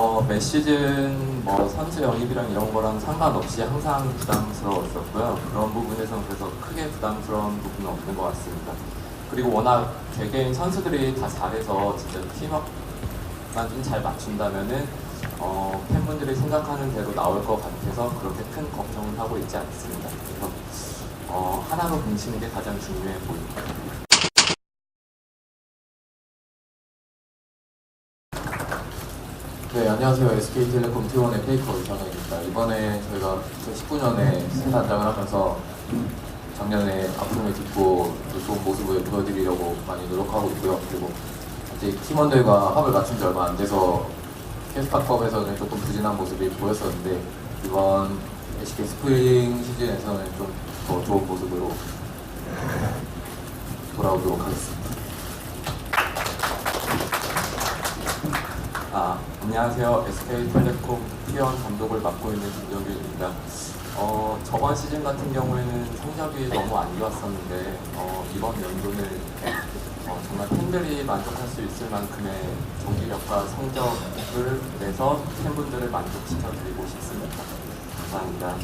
어, 매 시즌 뭐 선수 영입이랑 이런 거랑 상관없이 항상 부담스러웠었고요. 그런 부분에서 그래서 크게 부담스러운 부분은 없는 것 같습니다. 그리고 워낙 개개인 선수들이 다 잘해서 진짜 팀워크만 좀 잘 맞춘다면은 어, 팬분들이 생각하는 대로 나올 것 같아서 그렇게 큰 걱정은 하고 있지 않습니다. 그래서 어, 하나로 뭉치는 게 가장 중요해 보입니다. 네, 안녕하세요. SK텔레콤 T1의 페이커 이상현입니다. 이번에 저희가 2019년에 새 단장을 하면서 작년에 아픔을 딛고 또 좋은 모습을 보여드리려고 많이 노력하고 있고요. 그리고 아직 팀원들과 합을 맞춘 지 얼마 안 돼서 캐스파컵에서는 조금 부진한 모습이 보였었는데 이번 SK 스프링 시즌에서는 좀 더 좋은 모습으로 돌아오도록 하겠습니다. 안녕하세요. SK텔레콤 T1 감독을 맡고 있는 김정규입니다. 어, 저번 시즌 같은 경우에는 성적이 너무 안 좋았었는데 어, 이번 연도는 어, 정말 팬들이 만족할 수 있을 만큼의 경기력과 성적을 내서 팬분들을 만족시켜 드리고 싶습니다. 감사합니다.